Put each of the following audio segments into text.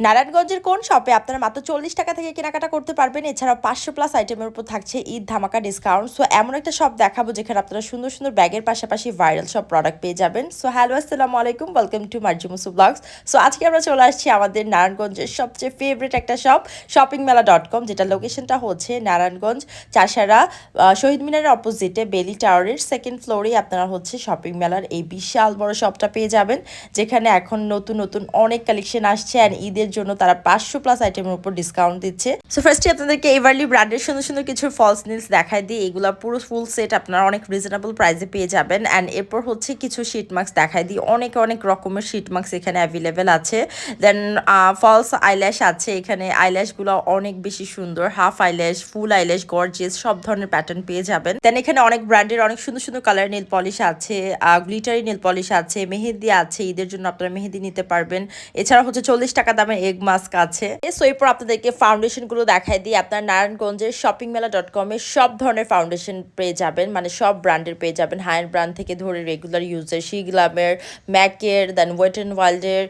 নারায়ণগঞ্জের কোন শপে আপনারা মাত্র চল্লিশ টাকা থেকে কেনাকাটা করতে পারবেন? এছাড়াও পাঁচশো প্লাস আইটেমের উপর থাকছে ঈদ ধামাকা ডিসকাউন্ট সো এমন একটা শপ দেখাবো যেখানে আপনারা সুন্দর সুন্দর ব্যাগের পাশাপাশি ভাইরাল সব প্রোডাক্ট পেয়ে যাবেন। সো হ্যালো আসসালামু আলাইকুম। ওয়েলকাম টু মার্জিমুসু ব্লগস সো আজকে আমরা চলে আসছি আমাদের নারায়ণগঞ্জের সবচেয়ে ফেভারিট একটা shop shopping mela dot com যেটা লোকেশনটা হচ্ছে নারায়ণগঞ্জ, চাষারা শহীদ মিনারের অপোজিটে বেলি টাওয়ারের সেকেন্ড ফ্লোরে আপনারা হচ্ছে শপিং মেলার এই বিশাল বড় শপটা পেয়ে যাবেন, যেখানে এখন নতুন নতুন অনেক কালেকশন আসছে অ্যান্ড ঈদের জন্য তারা পাঁচশো প্লাস আইটেমের উপর ডিসকাউন্ট দিচ্ছে। সো ফার্স্টে আপনাদেরকে এভারলি ব্র্যান্ডের সুন্দর সুন্দর কিছু ফলস নিলস দেখায় দিই। এগুলো পুরো ফুল সেট আপনারা অনেক রিজনেবল প্রাইসে পেয়ে যাবেন। অ্যান্ড এরপর হচ্ছে কিছু শিট মার্কস দেখায় দিই। অনেক অনেক রকমের শিট মার্কস এখানে অ্যাভেলেবেল আছে। দেন ফলস আইল্যাশ আছে এখানে। আইল্যাশগুলো অনেক বেশি সুন্দর। Half eyelash full eyelash gorgeous সব ধরনের প্যাটার্ন পেয়ে যাবেন। দেন এখানে অনেক ব্র্যান্ডের অনেক সুন্দর সুন্দর কালার নেল পলিশ আছে। গ্লিটারি নেল পলিশ আছে মেহেদি আছে। ঈদের জন্য আপনারা মেহেদি নিতে পারবেন। এছাড়া হচ্ছে চল্লিশ টাকা দামের এগ মাস্ক আছে। সো এরপর আপনাদেরকে ফাউন্ডেশনগুলো দেখাই দিই। আপনার নারায়ণগঞ্জের শপিং মেলা ডট কমে সব ধরনের ফাউন্ডেশন পেয়ে যাবেন। মানে সব ব্র্যান্ডের পেয়ে যাবেন। হায়ার ব্র্যান্ড থেকে ধরে রেগুলার ইউজের শিগলামের ম্যাকের দেন ওয়েট অ্যান্ড ওয়াইল্ডের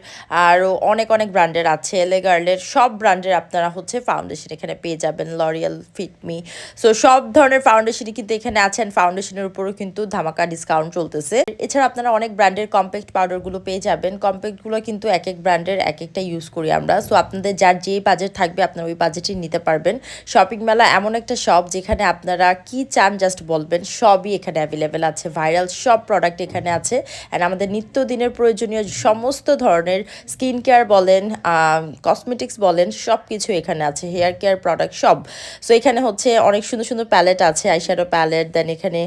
আরও অনেক অনেক ব্র্যান্ডের আছে। এলেগার্লের সব ব্র্যান্ডের আপনারা হচ্ছে ফাউন্ডেশন এখানে পেয়ে যাবেন। লরিয়াল ফিটমি সো সব ধরনের ফাউন্ডেশনই কিন্তু এখানে আছেন ফাউন্ডেশনের উপরও কিন্তু ধামাকা ডিসকাউন্ট চলতেছে। এছাড়া আপনারা অনেক ব্র্যান্ডের কম্প্যাক্ট পাউডারগুলো পেয়ে যাবেন। কম্প্যাক্টগুলো কিন্তু এক এক ব্র্যান্ডের এক একটা ইউজ করি আমরা। সো আপনাদের যার যে বাজেট থাকবে, আপনারা ওই বাজেটই নিতে পারবেন। শপিং মেলা এমন একটা শপ যেখানে আপনারা কি চান জাস্ট বলবেন, সবই এখানে অ্যাভেলেবেল আছে। ভাইরাল সব প্রোডাক্ট এখানে আছে। অ্যান্ড আমাদের নিত্যদিনের প্রয়োজনীয় সমস্ত ধরনের স্কিন কেয়ার বলেন কসমেটিক্স বলেন সব কিছু এখানে আছে। হেয়ার কেয়ার প্রোডাক্ট সব। সো এখানে হচ্ছে অনেক সুন্দর সুন্দর প্যালেট আছে। আইশ্যাডো প্যালেট দেন এখানে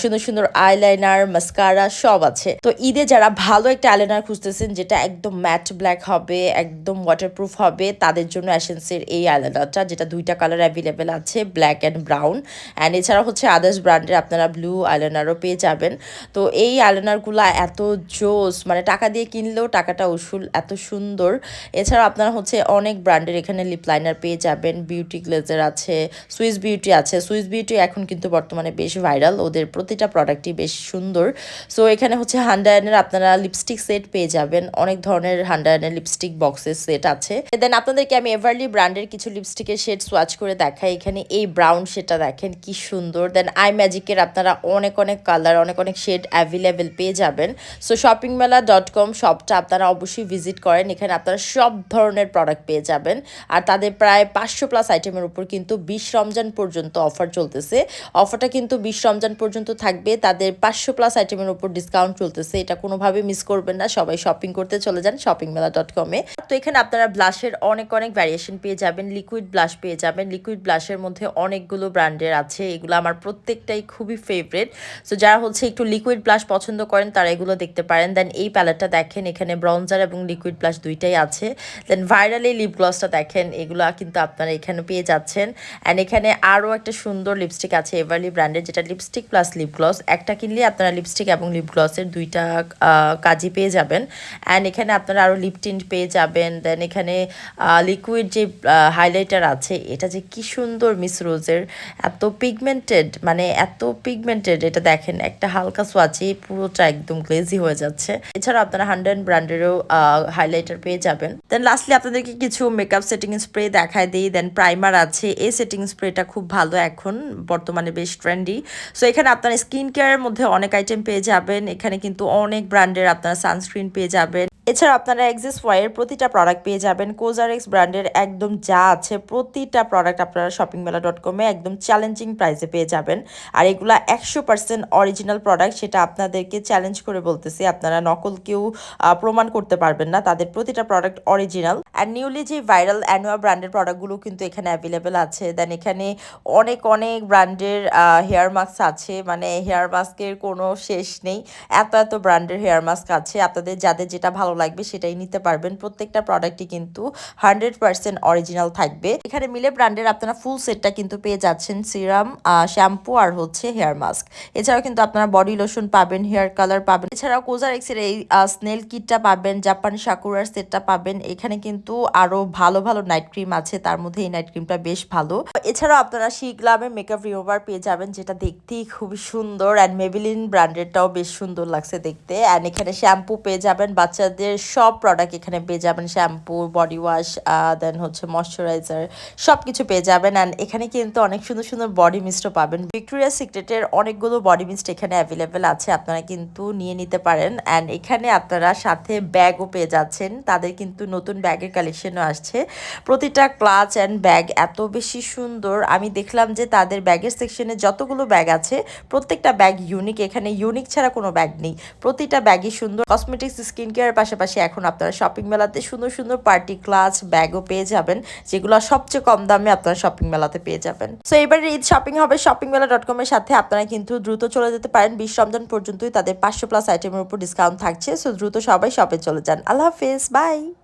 সুন্দর সুন্দর আইলাইনার মাস্কারা সব আছে। তো ঈদে যারা ভালো একটা আইলাইনার খুঁজতেছেন, যেটা একদম ম্যাট ব্ল্যাক হবে, একদম ওয়াটারপ্রুফ হবে, তাদের জন্য অ্যাসেন্সের এই আইলাইনারটা যেটা দুইটা কালার অ্যাভেলেবেল আছে ব্ল্যাক অ্যান্ড ব্রাউন অ্যান্ড এছাড়া হচ্ছে আদার্স ব্র্যান্ডের আপনারা ব্লু আইলাইনারও পেয়ে যাবেন। তো এই আইলাইনারগুলো এত জোস মানে টাকা দিয়ে কিনলেও টাকাটা উসুল, এত সুন্দর। এছাড়া আপনারা হচ্ছে অনেক ব্র্যান্ডের এখানে লিপ লাইনার পেয়ে যাবেন। বিউটি গ্লেজার আছে সুইস বিউটি আছে। সুইস বিউটি এখন কিন্তু বর্তমানে বেশ ভাইরাল ওদের প্রতিটা প্রোডাক্টই বেশ সুন্দর। সো এখানে হচ্ছে হান্ডায়নের আপনারা লিপস্টিক সেট পেয়ে যাবেন। অনেক ধরনের হান্ডায়নের লিপস্টিক বক্সের সেট আছে। দেন আপনাদেরকে আমি এভারলি ব্র্যান্ডের কিছু লিপস্টিকের শেড সোয়াচ করে দেখাই। এখানে এই ব্রাউন শেডটা দেখেন, কি সুন্দর। দেন আই ম্যাজিকের আপনারা অনেক অনেক কালার অনেক অনেক শেড অ্যাভেলেবেল পেয়ে যাবেন। So shopping mela dot com শপটা আপনারা অবশ্যই ভিজিট করেন। এখানে আপনারা সব ধরনের প্রোডাক্ট পেয়ে যাবেন। আর তাদের প্রায় পাঁচশো প্লাস আইটেমের উপর কিন্তু বিশ রমজান পর্যন্ত অফার চলতেছে। অফারটা কিন্তু বিশ রমজান পর্যন্ত থাকবে। তাদের পাঁচশো প্লাস আইটেমের উপর ডিসকাউন্ট চলতেছে। এটা কোনোভাবে মিস করবেন না। সবাই শপিং করতে চলে যান শপিং মেলা ডট কমে তো এখানে আপনারা ব্লাশের অনেক অনেক ভ্যারিয়েশন পেয়ে যাবেন লিকুইড ব্লাশ পেয়ে যাবেন। লিকুইড ব্লাশের মধ্যে অনেকগুলো ব্র্যান্ডের আছে, এগুলো আমার প্রত্যেকটাই খুবই ফেভারেট সো যারা হচ্ছে একটু লিকুইড ব্লাশ পছন্দ করেন, তারা এগুলো দেখতে পারেন। দেন এই প্যালেটটা দেখেন, এখানে ব্রঞ্জার এবং লিকুইড ব্লাশ দুইটাই আছে। দেন ভাইরাল এই লিপ গ্লসটা দেখেন, এগুলো কিন্তু আপনারা এখানে পেয়ে যাচ্ছেন। অ্যান্ড এখানে আরও একটা সুন্দর লিপস্টিক আছে এভারলি ব্র্যান্ডের যেটা লিপস্টিক প্লাস লিপ গ্লস একটা কিনলে আপনারা লিপস্টিক এবং লিপ গ্লসের দুইটা কাজই পেয়ে যাবেন। অ্যান্ড এখানে আপনারা আরও লিপ টিন্ট পেয়ে যাবেন। দেন এখানে লিকুইড যে হাইলাইটার আছে, এটা যে কি সুন্দর মিস রোজের এত পিগমেন্টেড মানে এত পিগমেন্টেড এটা দেখেন, একটা হালকা সোয়াচে পুরোটা একদম গ্লেজি হয়ে যাচ্ছে। এছাড়া আপনারা হান্ড্রেড ব্র্যান্ডেরও হাইলাইটার পেয়ে যাবেন। দেন লাস্টলি আপনাদেরকে কিছু মেকআপ সেটিং স্প্রে দেখায় দিই। দেন প্রাইমার আছে, এই সেটিং স্প্রেটা খুব ভালো এখন, বর্তমানে বেশ ট্রেন্ডি সো এখানে আপনারা স্কিন কেয়ারের মধ্যে অনেক আইটেম পেয়ে যাবেন। এখানে কিন্তু অনেক ব্র্যান্ডের আপনারা সানস্ক্রিন পেয়ে যাবেন। এছাড়া আপনারা এক্সিস ওয়াইয়ের প্রতিটা প্রোডাক্ট পেয়ে যাবেন। কোজারেক্স ব্র্যান্ডের একদম যা আছে প্রতিটা প্রোডাক্ট আপনারা শপিং মেলা ডট কমে একদম চ্যালেঞ্জিং প্রাইসে পেয়ে যাবেন। আর এগুলা একশো পার্সেন্ট অরিজিনাল প্রোডাক্ট সেটা আপনাদেরকে চ্যালেঞ্জ করে বলতেছি, আপনারা নকল কেউ প্রমাণ করতে পারবেন না, তাদের প্রতিটা প্রোডাক্ট অরিজিনাল অ্যান্ড নিউলি যে ভাইরাল অ্যানুয়া ব্র্যান্ডের প্রোডাক্টগুলো কিন্তু এখানে অ্যাভেলেবেল আছে। দেন এখানে অনেক অনেক ব্র্যান্ডের হেয়ার মাস্ক আছে। মানে হেয়ার মাস্কের কোনো শেষ নেই। এত এত ব্র্যান্ডের হেয়ার মাস্ক আছে। আপনাদের যাদের যেটা ভালো লাগবে সেটাই নিতে পারবেন। প্রত্যেকটা প্রোডাক্টই কিন্তু হান্ড্রেড পার্সেন্ট অরিজিনাল থাকবে। এখানে মিলে ব্র্যান্ডের আপনারা ফুল সেটটা কিন্তু পেয়ে যাচ্ছেন। সিরাম শ্যাম্পু আর হচ্ছে হেয়ার মাস্ক এছাড়াও কিন্তু আপনারা বডি লোশন পাবেন হেয়ার কালার পাবেন। এছাড়াও কোজার এক্সের এই স্নেল কিটটা পাবেন জাপান সাকুরার সেটটা পাবেন। এখানে কিন্তু আরও ভালো ভালো নাইট ক্রিম আছে। তার মধ্যে এই নাইট ক্রিমটা বেশ ভালো। এছাড়াও আপনারা শিগলামে মেকআপ রিমুভার পেয়ে যাবেন, যেটা দেখতেই খুবই সুন্দর অ্যান্ড মেবিলিন ব্র্যান্ডেরটাও বেশ সুন্দর লাগছে দেখতে। অ্যান্ড এখানে শ্যাম্পু পেয়ে যাবেন বাচ্চাদের ব্যাগের সব প্রোডাক্ট এখানে পেয়ে যাবেন শ্যাম্পু বডি ওয়াশ দেন হচ্ছে ময়শ্চারাইজার সব কিছু পেয়ে যাবেন অ্যান্ড এখানে কিন্তু অনেক সুন্দর সুন্দর বডি মিস্টও পাবেন। ভিক্টোরিয়া সিক্রেটের অনেকগুলো বডি মিস্ট এখানে অ্যাভেলেবেল আছে, আপনারা কিন্তু নিয়ে নিতে পারেন অ্যান্ড এখানে আপনারা সাথে ব্যাগও পেয়ে যাচ্ছেন, তাদের কিন্তু নতুন ব্যাগের কালেকশনও আসছে। প্রতিটা ক্লাচ অ্যান্ড ব্যাগ এত বেশি সুন্দর, আমি দেখলাম যে তাদের ব্যাগের সেকশনে যতগুলো ব্যাগ আছে, প্রত্যেকটা ব্যাগ ইউনিক এখানে ইউনিক ছাড়া কোনো ব্যাগ নেই। প্রতিটা ব্যাগই সুন্দর। কসমেটিক্স স্কিন কেয়ার পাশাপাশি এখন আপনারা শপিং মেলাতে সুন্দর সুন্দর পার্টি ক্লাচ ব্যাগও পেয়ে যাবেন, যেগুলো সবচেয়ে কম দামে আপনারা শপিং মেলাতে পেয়ে যাবেন। সো এবারে ঈদ শপিং হবে শপিং মেলা ডট কমের সাথে আপনারা কিন্তু দ্রুত চলে যেতে পারেন। বিশ রমজান পর্যন্তই তাদের পাঁচশো প্লাস আইটেমের উপর ডিসকাউন্ট থাকছে। সো দ্রুত সবাই শপে চলে যান। আল্লাহ হাফিজ বাই